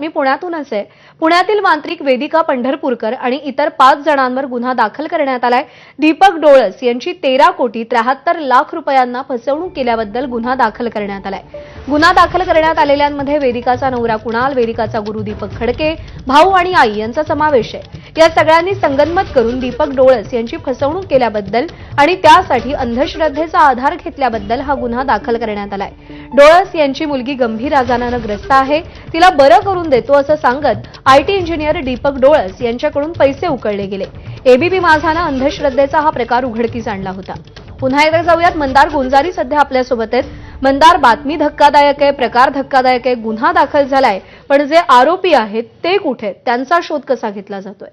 मी पुण्यातूनच आहे. पुण्यातील मांत्रिक वेदिका पंढरपूरकर आणि इतर पाच जणांवर गुन्हा दाखल करण्यात आलाय. दीपक डोळस यांची तेरा कोटी त्र्याहत्तर लाख रुपयांना फसवणूक केल्याबद्दल गुन्हा दाखल करण्यात आलाय. गुन्हा दाखल करण्यात आलेल्यांमध्ये वेदिकाचा नवरा कुणाल वेदिकाचा गुरु दीपक खडके भाऊ आणि आई यांचा समावेश आहे. या सगळ्यांनी संगनमत करून दीपक डोळस यांची फसवणूक केल्याबद्दल आणि त्यासाठी अंधश्रद्धेचा आधार घेतल्याबद्दल हा गुन्हा दाखल करण्यात आलाय. डोळस यांची मुलगी गंभीर आजारानं ग्रस्त आहे. तिला बरं करून देतो असं सांगत आयटी इंजिनियर दीपक डोळस यांच्याकडून पैसे उकळले गेले. एबीपी माझानं अंधश्रद्धेचा हा प्रकार उघडकीस आणला होता. पुन्हा एकदा जाऊयात. मंदार गुंजारी सध्या आपल्यासोबत आहेत. मंदार बातमी धक्कादायक आहे प्रकार धक्कादायक आहे गुन्हा दाखल झालाय. पण जे आरोपी आहेत ते कुठे आहेत? त्यांचा शोध कसा घेतला जातोय?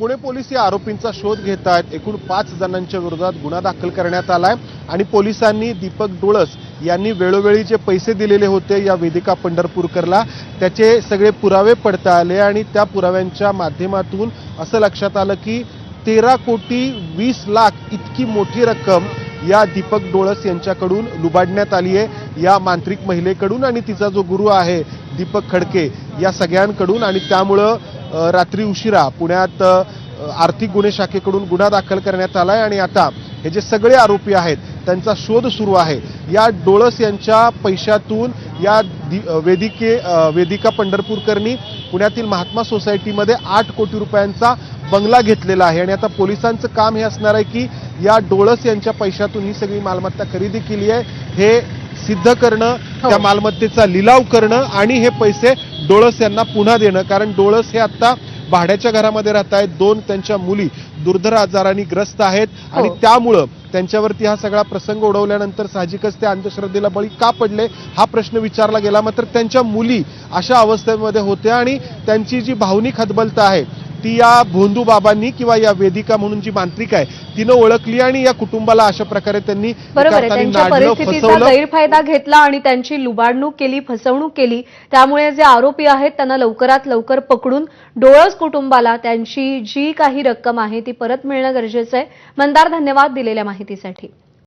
पुणे पोलीस या आरोपींचा शोध घेत आहेत. एकूण पाच जणांच्या विरोधात गुन्हा दाखल करण्यात आलाय आणि पोलिसांनी दीपक डोळस यांनी वेळोवेळी जे पैसे दिलेले होते या वेदिका पंढरपूरकरला त्याचे सगळे पुरावे पडता आले आणि त्या पुराव्यांच्या माध्यमातून असं लक्षात आलं की तेरा कोटी वीस लाख इतकी मोठी रक्कम या दीपक डोळस यांच्याकडून लुबाडण्यात आली आहे. या मांत्रिक महिलेकडून आणि तिचा जो गुरु आहे दीपक खडके या सगळ्यांकडून आणि त्यामुळं रात्री उशिरा पुण्यात आर्थिक गुन्हे शाखेकडून गुन्हा दाखल करण्यात आलाय आणि आता हे जे सगळे आरोपी आहेत त्यांचा शोध सुरू आहे. या डोळस यांच्या पैशातून या वेदिके वेदिका पंढरपूरकरनी पुण्यातील महात्मा सोसायटीमध्ये आठ कोटी रुपयांचा बंगला घेतलेला आहे. आणि आता पोलिसांचं काम हे असणार आहे की या डोळस यांच्या पैशातून ही सगळी मालमत्ता खरेदी केली आहे. हे सिद्ध करणं त्या मालमत्तेचा लिलाव करणं आणि हे पैसे डोळस यांना पुन्हा देणं कारण डोळस हे आता भाड्याच्या घरामध्ये राहत आहेत. दोन त्यांच्या मुली दुर्धर आजाराने ग्रस्त आहेत. आणि हो. त्यामुळं त्यांच्यावरती हा सगळा प्रसंग उडवल्यानंतर साहजिकच ते अंधश्रद्धेला बळी का पडले हा प्रश्न विचारला गेला. मात्र त्यांच्या मुली अशा अवस्थेमध्ये होत्या आणि त्यांची जी भावनिक हतबलता आहे ती या भोंदू बाबांनी किंवा या वेदिका म्हणून जी मांत्रिक आहे तिनं ओळखली आणि या कुटुंबाला अशा प्रकारे त्यांनी परिस्थितीचा. गैरफायदा घेतला आणि त्यांची लुबाडणूक केली फसवणूक केली. त्यामुळे जे आरोपी आहेत त्यांना लवकरात लवकर पकडून डोळस कुटुंबाला त्यांची जी काही रक्कम आहे ती परत मिळणं गरजेचं आहे. मंदार धन्यवाद दिलेल्या माहितीसाठी.